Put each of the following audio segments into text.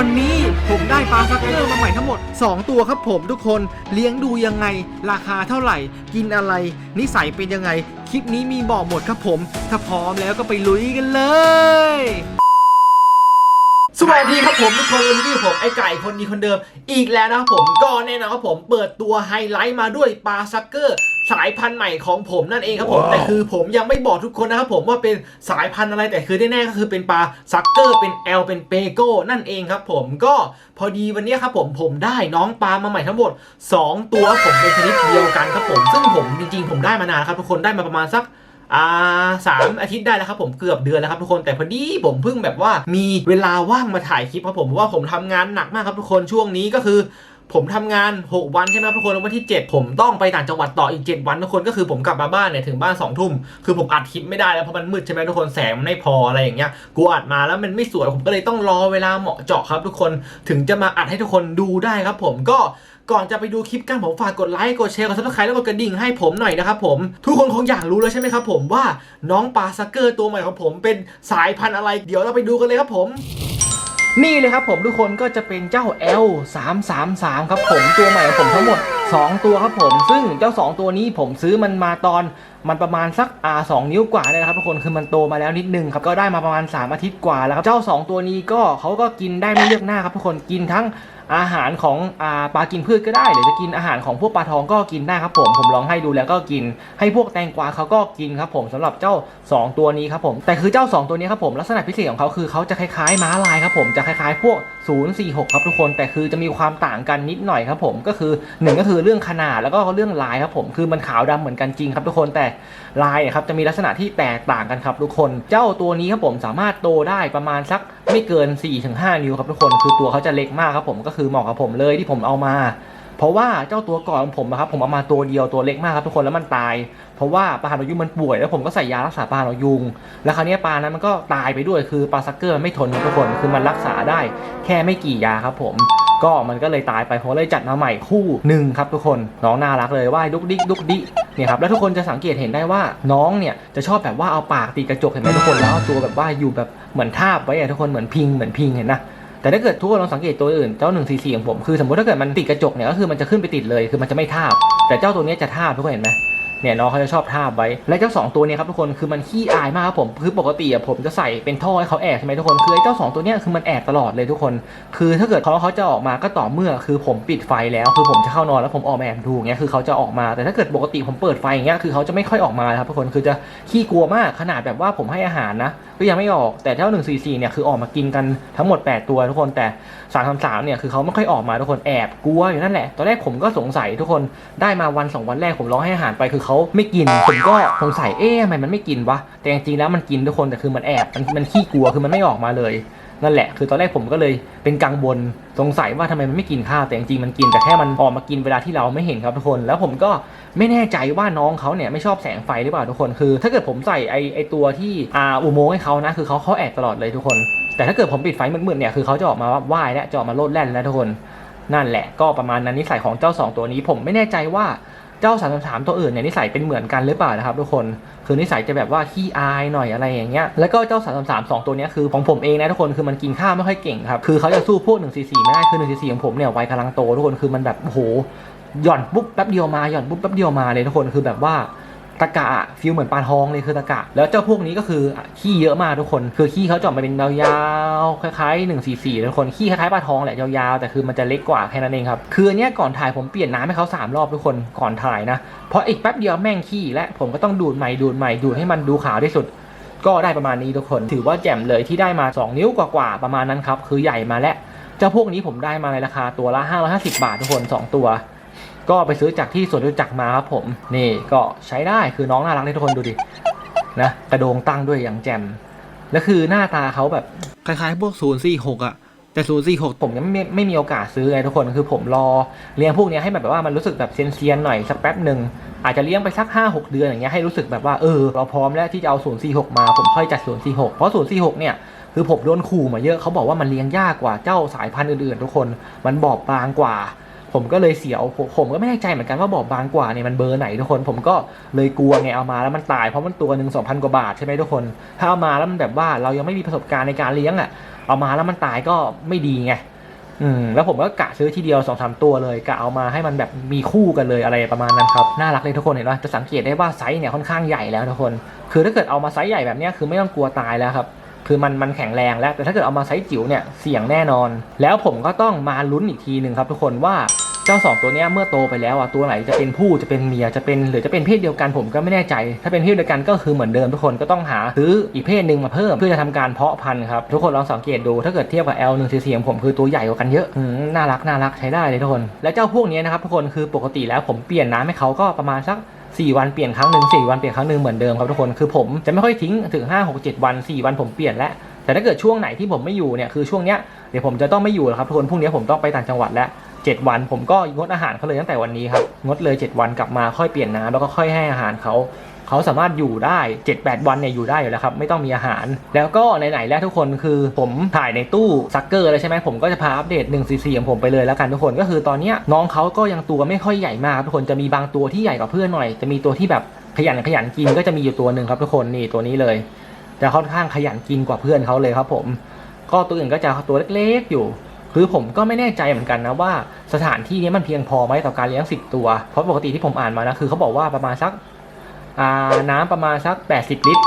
วันนี้ผมได้ปลาซักเกอร์มาใหม่ทั้งหมด 2 ตัวครับผมทุกคนเลี้ยงดูยังไง ราคาเท่าไหร่ กินอะไร นิสัยเป็นยังไง คลิปนี้มีบอกหมดครับผม ถ้าพร้อมแล้วก็ไปลุยกันเลย สวัสดีครับผมทุกคนวันนี้ผมไอ้ไก่คนดีคนเดิม อีกแล้วนะครับผมก็แน่นอนครับผมเปิดตัวไฮไลท์มาด้วยปลาซักเกอร์ สายพันธุ์ใหม่ของผมนั่นเองครับผม แต่คือผมยังไม่บอกทุกคนนะครับผมว่าเป็นสายพันธุ์อะไรแต่คือแน่ๆก็คือเป็นปลาซักเกอร์เป็นแอลเป็นเปโก้นั่นเองครับผมก็พอดีวันนี้ครับผมผมได้น้องปลามาใหม่ทั้งหมด 2 ตัวผมเป็นชนิดเดียวกันครับผม ซึ่งผมจริงๆ ผมได้มานานครับทุกคนได้มาประมาณสักอ่าสามอาทิตย์ได้แล้วครับผมเกือบเดือนแล้วครับทุกคนแต่พอดีผมเพิ่งแบบว่ามีเวลาว่างมาถ่ายคลิปครับผมเพราะว่าผมทำงานหนักมากครับทุกคนช่วงนี้ก็คือ ผมทำงาน 6 วันใช่ไหมทุกคนแล้ววันที่ 7 ผมต้องไปต่างจังหวัดต่ออีก 7 วันทุกคนก็คือผมกลับมาบ้านเนี่ยถึงบ้าน2องทุ่มคือผมอัดคลิปไม่ได้แล้วเพราะมันมืดใช่ไหมทุกคนแสงมันไม่พออะไรอย่างเงี้ยกูอัดมาแล้วมันไม่สวยผมก็เลยต้องรอเวลาเหมาะเจาะครับ ทุกคนถึงจะมาอัดให้ทุกคนดูได้ครับผมก็ก่อนจะไปดูคลิปกันผมฝากกดไลค์กดแชร์กดซับสไครต์แล้วกดกระดิ่งให้ผมหน่อยนะครับผม ทุกคนคงอยากรู้แล้วใช่ไหมครับผมว่าน้องปลาซักเกอร์ตัวใหม่ของผมเป็นสายพันธุ์อะไร เดี๋ยวเราไปดูกันเลยครับผม นี่เลยครับผมทุกคนก็จะเป็นเจ้า L 3 3 3 ครับผมตัวใหม่ของผมทั้งหมด 2 ตัวครับผม ซึ่งเจ้า 2 ตัวนี้ผมซื้อมันมาตอนมันประมาณสักอ่าสนิ้วกว่าเนี่ยนะครับทุกคนคือมันโตมาแล้วนิดนึงครับก็ได้มาประมาณ 3 อาทิตย์กว่าแล้วครับเจ้า 2 ตัวนี้ก็เขาก็กินได้ไม่เลือกหน้าครับทุกคนกินทั้ง อาหารของอ่าปลากินพืชก็ได้หรือจะกินอาหารของพวกปลาทองก็กินได้ครับผมผมลองให้ดูแล้วก็กิน ให้พวกแตงกวาเขาก็กินครับผมสำหรับเจ้า 2 ตัวนี้ครับผมแต่คือเจ้า 2 ตัวนี้ครับผมลักษณะพิเศษของเขาคือเขาจะคล้ายๆม้าลายครับผมจะคล้ายๆ พวก 046 ครับทุกคน แต่คือจะมีความต่างกันนิดหน่อยครับผมก็คือหนึ่งก็คือเรื่องขนาดแล้วก็เรื่องลายครับผมคือมันขาวดำเหมือนกันจริงครับทุกคนแต่ลายเนี่ยครับจะมีลักษณะที่แตกต่างกันครับทุกคน เจ้าตัวนี้ครับผมสามารถโตได้ประมาณสัก ไม่เกิน 4-5 นิ้วครับทุกคนคือตัวเขาจะเล็กมากครับผมก็คือเหมาะกับผมเลยที่ผมเอามา เพราะว่าเจ้าตัวก่อนของผมนะครับผมเอามาตัวเดียวตัวเล็กมากครับทุกคนแล้วมันตาย เพราะว่าปลาหางนกยุงมันป่วยแล้วผมก็ใส่ยารักษาปลาหางนกยุง แล้วคราวนี้ปลานั้นมันก็ตายไปด้วยคือปลาซักเกอร์มันไม่ทนครับทุกคนคือมันรักษาได้แค่ไม่กี่ยาครับผมก็มันก็เลยตายไปผมเลยจัดมาใหม่คู่หนึ่งครับทุกคนน้องน่ารักเลยว่ายดุกดิกดุกดิ เนี่ยครับแล้วทุกคนจะสังเกตเห็นได้ว่าน้องเนี่ยจะชอบแบบว่าเอาปากตีกระจกเห็นไหมทุกคนแล้วเอาตัวแบบว่าอยู่แบบเหมือนทาบไว้อะทุกคนเหมือนพิงเหมือนพิงเห็นนะแต่ถ้าเกิดทุกคนลองสังเกตตัวอื่นเจ้า1 4 4ของผมคือสมมติถ้าเกิดมันติดกระจกเนี่ยก็คือมันจะขึ้นไปติดเลยคือมันจะไม่ทาบ แต่เจ้าตัวนี้จะทาบทุกคนเห็นไหม เนี่ยน้องเขาจะชอบทาบไว้ และเจ้า 2 ตัวเนี่ยครับทุกคนคือมันขี้อายมากครับผมคือปกติอะผมจะใส่เป็นท่อให้เขาแอบใช่ไหมทุกคนคือไอ้เจ้า 2 ตัวเนี้ยคือมันแอบตลอดเลยทุกคน คือถ้าเกิดเขาเขาจะออกมาก็ต่อเมื่อคือผมปิดไฟแล้วคือผมจะเข้านอนแล้วผมออกมาแอบดูเงี้ยคือเขาจะออกมาแต่ถ้าเกิดปกติผมเปิดไฟอย่างเงี้ยคือเขาจะไม่ค่อยออกมาครับทุกคนคือจะขี้กลัวมากขนาดแบบว่าผมให้อาหารนะก็ยังไม่ออกแต่เจ้า1 4 4เนี่ยคือออกมากินกันทั้งหมด 8 ตัวทุกคนแต่สามสามสามเนี่ยคือเขาไม่ค่อยออกมาทุกคนแอบกลัวอยู่นั่นแหละตอนแรกผมก็สงสัยทุกคนได้มาวันสองวันแรกผมร้องให้อาหารไปคือเขาไม่กินผมก็สงสัยเอ๊ะทำไมมันไม่กินวะแต่จริงๆแล้วมันกินทุกคนแต่คือมันแอบมันมันขี้กลัวคือมันไม่ออกมาเลย นั่นแหละ คือตอนแรกผมก็เลยเป็นกังวลสงสัยว่าทำไมมันไม่กินข้าวแต่จริงๆมันกินแต่แค่มันออกมากินเวลาที่เราไม่เห็นครับทุกคน แล้วผมก็ไม่แน่ใจว่าน้องเขาเนี่ยไม่ชอบแสงไฟหรือเปล่าทุกคนคือ ถ้าเกิดผมใส่ไอไอตัวที่อ่าอุโมงค์ให้เขานะคือเขาเขาแอบตลอดเลยทุกคน แต่ถ้าเกิดผมปิดไฟมืดๆเนี่ยคือเขาจะออกมาว่ายและจะออกมาโลดแล่นแล้วทุกคน นั่นแหละก็ประมาณนั้นนิสัยของเจ้า 2 ตัวนี้ผมไม่แน่ใจว่า เจ้าสามสามตัวอื่นเนี่ยนิสัยเป็นเหมือนกันหรือเปล่านะครับทุกคนคือนิสัยจะแบบว่าขี้อายหน่อยอะไรอย่างเงี้ยแล้วก็เจ้าสามสามสองตัวเนี้ยคือของผมเองนะทุกคนคือมันกินข้าวไม่ค่อยเก่งครับคือเขาจะสู้พวก1 4 4ไม่ได้คือ1 4 4ของผมเนี่ยวัยกำลังโตทุกคนคือมันแบบโอ้โหหย่อนปุ๊บแป๊บเดียวมาหย่อนปุ๊บแป๊บเดียวมาเลยทุกคนคือแบบว่า ตะกะฟิลเหมือนปลาทองเลยคือตะกะ แล้วเจ้าพวกนี้ก็คือขี้เยอะมากทุกคน คือขี้เขาจะออกมาเป็นยาวๆคล้ายๆ1 4 4ทุกคนขี้คล้ายๆปลาทองแหละยาวๆแต่คือมันจะเล็กกว่าแค่นั้นเองครับคือเนี้ยก่อนถ่ายผมเปลี่ยนน้ำให้เขาสามรอบทุกคนก่อนถ่ายนะเพราะอีกแป๊บเดียวแม่งขี้และผมก็ต้องดูดใหม่ดูดใหม่ดูดให้มันดูขาวที่สุดก็ได้ประมาณนี้ทุกคนถือว่าแจ่มเลยที่ได้มา 2 นิ้วกว่าๆประมาณนั้นครับคือใหญ่มาแล้วเจ้าพวกนี้ผมได้มาในราคาตัวละ550 บาททุกคน 2 ตัว ก็ไปซื้อจากที่สวนจตุจักรมาครับผม นี่ก็ใช้ได้คือน้องน่ารักเลยทุกคนดูดินะกระโดงตั้งด้วยอย่างแจ่มแล้วคือหน้าตาเขาแบบคล้ายๆพวก046อะแต่046ผมยังไม่ไม่มีโอกาสซื้อไงทุกคนคือผมรอเลี้ยงพวกเนี้ยให้มันแบบว่ามันรู้สึกแบบเซียนๆหน่อยสักแป๊บหนึ่งอาจจะเลี้ยงไปสัก 5-6 เดือนอย่างเงี้ยให้รู้สึกแบบว่าเออเราพร้อมแล้วที่จะเอา046มาผมค่อยจัด046เพราะ046เนี่ยคือผมโดนขู่มาเยอะเขาบอกว่ามันเลี้ยงยากกว่าเจ้าสายพันธุ์อื่นๆ ทุกคน มันบอบบางกว่า ผมก็เลยเสียวผมผมก็ไม่แน่ใจเหมือนกันว่าบอบบางกว่าเนี่ยมันเบอร์ไหนทุกคน ผมก็เลยกลัวไงเอามาแล้วมันตายเพราะมันตัวหนึ่งสองพันกว่าบาทใช่ไหมทุกคน ถ้าเอามาแล้วมันแบบว่าเรายังไม่มีประสบการณ์ในการเลี้ยงอะ เอามาแล้วมันตายก็ไม่ดีไงอืมแล้วผมก็กะซื้อทีเดียวสองสามตัวเลยกะเอามาให้มันแบบมีคู่กันเลยอะไรประมาณนั้นครับน่ารักเลยทุกคนเห็นไหมจะสังเกตได้ว่าไซส์เนี่ยค่อนข้างใหญ่แล้วทุกคน คือถ้าเกิดเอามาไซส์ใหญ่แบบนี้คือไม่ต้องกลัวตายแล้วครับ คือมันมันแข็งแรงแล้วแต่ถ้าเกิดเอามาไซส์จิ๋วเนี่ยเสี่ยงแน่นอน แล้วผมก็ต้องมาลุ้นอีกทีหนึ่งครับทุกคนว่าเจ้าสองตัวนี้เมื่อโตไปแล้วอะตัวไหนจะเป็นผู้จะเป็นเมียจะเป็นหรือจะเป็นเพศเดียวกันผมก็ไม่แน่ใจ ถ้าเป็นเพศเดียวกันก็คือเหมือนเดิมทุกคนก็ต้องหาซื้ออีกเพศหนึ่งมาเพิ่มเพื่อจะทำการเพาะพันธุ์ครับทุกคนลองสังเกตดูถ้าเกิดเทียบกับ L 1 4 4ของผมคือตัวใหญ่กว่ากันเยอะน่ารักน่ารักใช้ได้เลยทุกคน และเจ้าพวกนี้นะครับทุกคนคือปกติแล้วผมเปลี่ยนน้ำให้เขาก็ประมาณสัก 4 วันเปลี่ยนครั้งหนึ่ง4วันเปลี่ยนครั้งหนึ่งเหมือนเดิมครับทุกคนคือผมจะไม่ค่อยทิ้งถึง 5 6 7 วัน 4 วันผมเปลี่ยนแล้วแต่ถ้าเกิดช่วงไหนที่ผมไม่อยู่เนี่ยคือช่วงเนี้ยเดี๋ยวผมจะต้องไม่อยู่แล้วครับทุกคนพรุ่งนี้ผมต้องไปต่างจังหวัดแล้ว7 วันผมก็งดอาหารเขาเลยตั้งแต่วันนี้ครับงดเลย 7 วันกลับมาค่อยเปลี่ยนน้ำแล้วก็ค่อยให้อาหารเขา เขาสามารถอยู่ได้ 7-8 วันเนี่ยอยู่ได้อยู่แล้วครับไม่ต้องมีอาหาร แล้วก็ไหนๆแล้วทุกคนคือผมถ่ายในตู้ซักเกอร์เลยใช่ไหมผมก็จะพาอัปเดต1 4 4ของผมไปเลยแล้วกันทุกคนก็คือตอนนี้น้องเขาก็ยังตัวไม่ค่อยใหญ่มากทุกคนจะมีบางตัวที่ใหญ่กว่าเพื่อนหน่อย จะมีตัวที่แบบขยันขยันกินก็จะมีอยู่ตัวหนึ่งครับทุกคนนี่ตัวนี้เลยจะค่อนข้างขยันกินกว่าเพื่อนเขาเลยครับผม ก็ตัวอื่นก็จะตัวเล็กๆอยู่ คือผมก็ไม่แน่ใจเหมือนกันนะว่าสถานที่นี้มันเพียงพอไหมต่อการเลี้ยงสิบตัว เพราะปกติที่ผมอ่านมานะคือเขาบอกว่าประมาณสัก น้ำประมาณสัก 80 ลิตร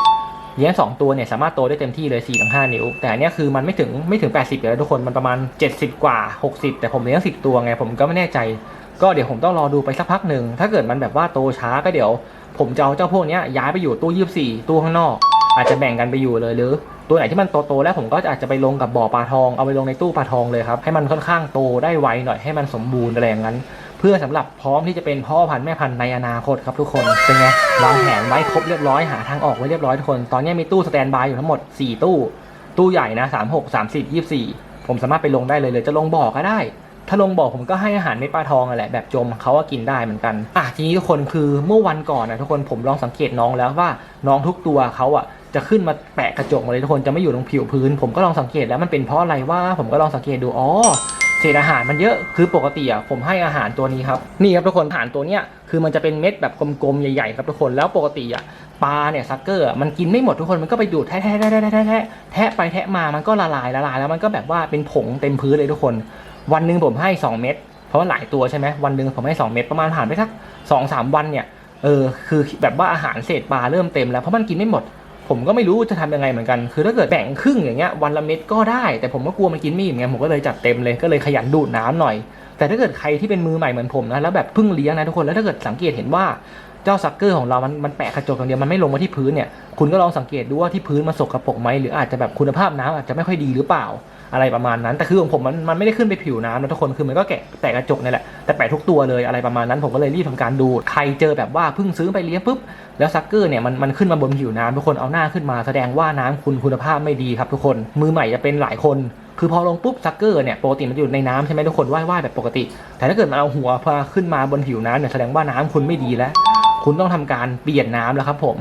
เลี้ยง2ตัวเนี่ยสามารถโตได้เต็มที่เลย4ถึงนิ้ว แต่อันนี้คือมันไม่ถึงไม่ถึง 80เลยทุกคนมันประมาณ 70 กว่า 60 แต่ผมเลี้ยง 10 ตัวไงผมก็ไม่แน่ใจ ก็เดี๋ยวผมต้องรอดูไปสักพักหนึ่งถ้าเกิดมันแบบว่าโตช้าก็เดี๋ยว ผมจะเอาเจ้าพวกนี้ยย้ายไปอยู่ตู้24ตู้ข้างนอก อาจจะแบ่งกันไปอยู่เลยหรือ ตัวไหนที่มันโตๆแล้วผมก็อาจจะไปลงกับบ่อปลาทองเอาไปลงในตู้ปลาทองเลยครับให้มันค่อนข้างโตได้ไวหน่อยให้มันสมบูรณ์อะไรอย่างนั้น เพื่อสำหรับพร้อมที่จะเป็นพ่อพันธุ์แม่พันธุ์ในอนาคตครับทุกคนเป็นไงวางแผนไว้ครบเรียบร้อยหาทางออกไว้เรียบร้อยทุกคน ตอนนี้มีตู้สแตนบายอยู่ทั้งหมด 4 ตู้ ตู้ใหญ่นะ36 30 24ผมสามารถไปลงได้เลยเลยจะลงบ่อก็ได้ ถ้าลงบ่อผมก็ให้อาหารเม็ดปลาทองอะแหละแบบจมเขาก็กินได้เหมือนกันอะทีนี้ทุกคนคือเมื่อวันก่อนนะทุกคนผมลองสังเกตน้องแล้วว่าน้องทุกตัวเขาอะจะขึ้นมาแปะกระจกมาเลยทุกคนจะไม่อยู่ตรงผิวพื้น ผมก็ลองสังเกตแล้วมันเป็นเพราะอะไรว่าผมก็ลองสังเกตดูอ๋อ เศษอาหารมันเยอะคือปกติอะผมให้อาหารตัวนี้ครับนี่ครับทุกคนอาหารตัวเนี้ยคือมันจะเป็นเม็ดแบบกลมๆใหญ่ๆครับทุกคนแล้วปกติอะปลาเนี่ยซักเกอร์มันกินไม่หมดทุกคนมันก็ไปดูดแทะแทะแทะแทะแทะแทะแทะไปแทะมามันก็ละลายละลายแล้วมันก็แบบว่าเป็นผงเต็มพื้นเลยทุกคน วันหนึ่งผมให้ 2 เม็ดเพราะว่าหลายตัวใช่ไหมวันหนึ่งผมให้ 2 เม็ดประมาณผ่านไปสักสองสามวันเนี่ยเออคือแบบว่าอาหารเศษปลาเริ่มเต็มแล้วเพราะมันกินไม่หมด ผมก็ไม่รู้จะทำยังไงเหมือนกัน คือถ้าเกิดแบ่งครึ่งอย่างเงี้ยวันละเม็ดก็ได้ แต่ผมก็กลัวมันกินไม่อิ่มไงผมก็เลยจัดเต็มเลยก็เลยขยันดูดน้ำหน่อย แต่ถ้าเกิดใครที่เป็นมือใหม่เหมือนผมนะแล้วแบบเพิ่งเลี้ยงนะทุกคนแล้วถ้าเกิดสังเกตเห็นว่าเจ้าซักเกอร์ของเรามันมันแปะกระจกอย่างเดียวมันไม่ลงมาที่พื้นเนี่ยคุณก็ลองสังเกตดูว่าที่พื้นมันสกปรกไหมหรืออาจจะแบบคุณภาพน้ำอาจจะไม่ค่อยดีหรือเปล่า อะไรประมาณนั้น แต่คือของผมมันมันไม่ได้ขึ้นไปผิวน้ำนะทุกคนคือมันก็แกะแตะกระจกนี่แหละแต่แปะทุกตัวเลยอะไรประมาณนั้นผมก็เลยรีบทำการดู ใครเจอแบบว่าเพิ่งซื้อไปเลี้ยงปุ๊บแล้วซักเกอร์เนี่ยมันมันขึ้นมาบนผิวน้ำทุกคนเอาหน้าขึ้นมาแสดงว่าน้ำคุณคุณภาพไม่ดีครับทุกคน มือใหม่จะเป็นหลายคนคือพอลงปุ๊บซักเกอร์เนี่ยปกติมันอยู่ในน้ำใช่ไหมทุกคนว่ายว่ายแบบปกติ แต่ถ้าเกิดมันเอาหัวพอขึ้นมาบนผิวน้ำเนี่ยแสดงว่าน้ำคุณไม่ดีแล้ว คุณต้องทำการเปลี่ยนน้ำแล้วครับผม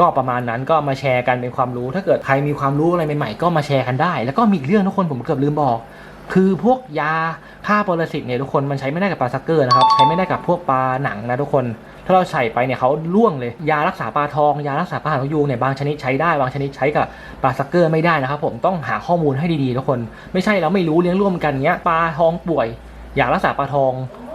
ก็ประมาณนั้นก็มาแชร์กันเป็นความรู้ ถ้าเกิดใครมีความรู้อะไรใหม่ๆก็มาแชร์กันได้ แล้วก็มีอีกเรื่องทุกคนผมเกือบลืมบอก คือพวกยาฆ่าปรสิตเนี่ยทุกคนมันใช้ไม่ได้กับปลาซักเกอร์นะครับใช้ไม่ได้กับพวกปลาหนังนะทุกคนถ้าเราใส่ไปเนี่ยเขาล่วงเลยยารักษาปลาทอง ยารักษาปลาหางนกยูงเนี่ยบางชนิดใช้ได้บางชนิดใช้กับปลาซักเกอร์ไม่ได้นะครับผมต้องหาข้อมูลให้ดีๆทุกคน ไม่ใช่เราไม่รู้เลี้ยงร่วมกันเงี้ยปลาทองป่วยยารักษาปลาทอง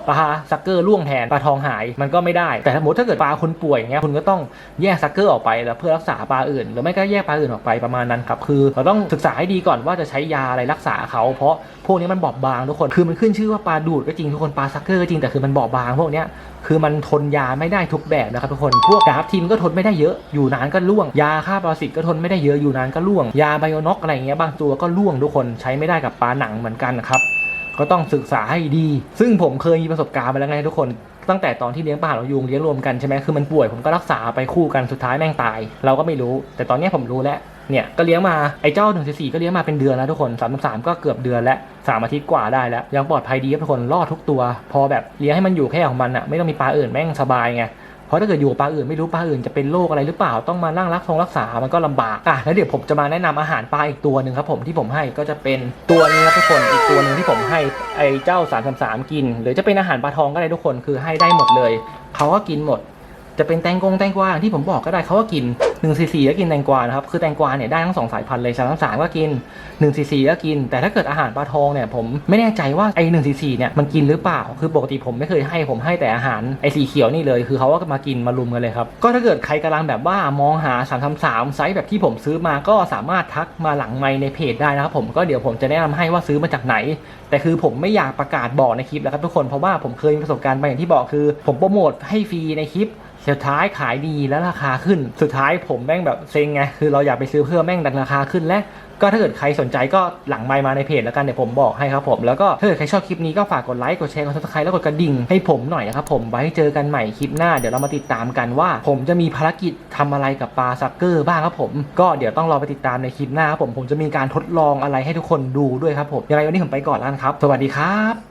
ปลาซักเกอร์ล่วงแทนปลาทองหายมันก็ไม่ได้ แต่สมมติถ้าเกิดปลาคุณป่วยอย่างเงี้ยคุณก็ต้องแยกซักเกอร์ออกไปแล้วเพื่อรักษาปลาอื่น หรือไม่ก็แยกปลาอื่นออกไปประมาณนั้นครับคือเราต้องศึกษาให้ดีก่อนว่าจะใช้ยาอะไรรักษาเขา เพราะพวกนี้มันบอบบางทุกคนคือมันขึ้นชื่อว่าปลาดูดก็จริงทุกคนปลาซักเกอร์ก็จริงแต่คือมันบอบบางพวกเนี้ยคือมันทนยาไม่ได้ทุกแบบนะครับทุกคน พวกดาบทีมก็ทนไม่ได้เยอะ อยู่นานก็ล่วง ยาฆ่าปรสิตก็ทนไม่ได้เยอะ อยู่นานก็ล่วง ยาไบโอน็อกอะไรเงี้ยบางตัวก็ล่วงทุกคน ใช้ไม่ได้กับปลาหนังเหมือนกันครับ ก็ต้องศึกษาให้ดี ซึ่งผมเคยมีประสบการณ์มาแล้วไงทุกคนตั้งแต่ตอนที่เลี้ยงปลาหางยูงเลี้ยงรวมกันใช่ไหมคือมันป่วยผมก็รักษาไปคู่กันสุดท้ายแม่งตาย เราก็ไม่รู้ แต่ตอนนี้ผมรู้แล้วเนี่ยก็เลี้ยงมาไอ้เจ้าหนึ่งสี่ก็เลี้ยงมาเป็นเดือนแล้วทุกคนสามสามก็เกือบเดือนแล้วสามอาทิตย์กว่าได้แล้ว ยังปลอดภัยดีครับทุกคนรอดทุกตัว พอแบบเลี้ยงให้มันอยู่แค่ของมันอะไม่ต้องมีปลาอื่นแม่งสบายไง เพราะถ้าเกิดอยู่ปลาอื่นไม่รู้ปลาอื่นจะเป็นโรคอะไรหรือเปล่าต้องมานั่งรักทรงรักษา มันก็ลำบากอะแล้วเดี๋ยวผมจะมาแนะนำอาหารปลาอีกตัวหนึ่งครับผมที่ผมให้ก็จะเป็นตัวนี้ครับทุกคนอีกตัวหนึ่งที่ผมให้ไอ้เจ้าสามสามกิน หรือจะเป็นอาหารปลาทองก็ได้ทุกคนคือให้ได้หมดเลยเขาก็กินหมด จะเป็นแตงกงแตงกวาอย่างที่ผมบอกก็ได้เขาก็กิน1 cc ก็กินแตงกวานะครับคือแตงกวาเนี่ยได้ทั้งสองสายพันธุ์เลยสามสามก็กิน1 cc ก็กิน แต่ถ้าเกิดอาหารปลาทองเนี่ยผมไม่แน่ใจว่าไอ้1 cc เนี่ยมันกินหรือเปล่า คือปกติผมไม่เคยให้ผมให้แต่อาหารไอ้สีเขียวนี่เลย คือเขาก็มากินมารุมกันเลยครับก็ถ้าเกิดใครกำลังแบบว่ามองหา3 3 3ไซส์แบบที่ผมซื้อมาก็สามารถทักมาหลังไมค์ในเพจได้นะครับผมก็เดี๋ยวผมจะแนะนำให้ว่าซื้อมาจากไหน แต่คือผมไม่อยากประกาศบอกในคลิปแล้วครับทุกคนเพราะว่าผมเคยมีประสบการณ์ไปอย่างที่บอกคือ ผมโปรโมทให้ฟรีในคลิป สุดท้ายขายดีแล้วราคาขึ้น สุดท้ายผมแม่งแบบเซ็งไง คือเราอยากไปซื้อเพื่อแม่งดันราคาขึ้นและก็ถ้าเกิดใครสนใจก็หลังไมค์มาในเพจแล้วกันเดี๋ยวผมบอกให้ครับผม แล้วก็ถ้าเกิดใครชอบคลิปนี้ก็ฝากกดไลค์กดแชร์กดซับสไครต์แล้วกดกระดิ่งให้ผมหน่อยนะครับผมไว้เจอกันใหม่คลิปหน้าเดี๋ยวเรามาติดตามกันว่า ผมจะมีภารกิจทำอะไรกับปลาซักเกอร์บ้างครับผม ก็เดี๋ยวต้องรอไปติดตามในคลิปหน้าครับผมผมจะมีการทดลองอะไรให้ทุกคนดูด้วยครับผมยังไงวันนี้ผมไปก่อนแล้วครับ สวัสดีครับ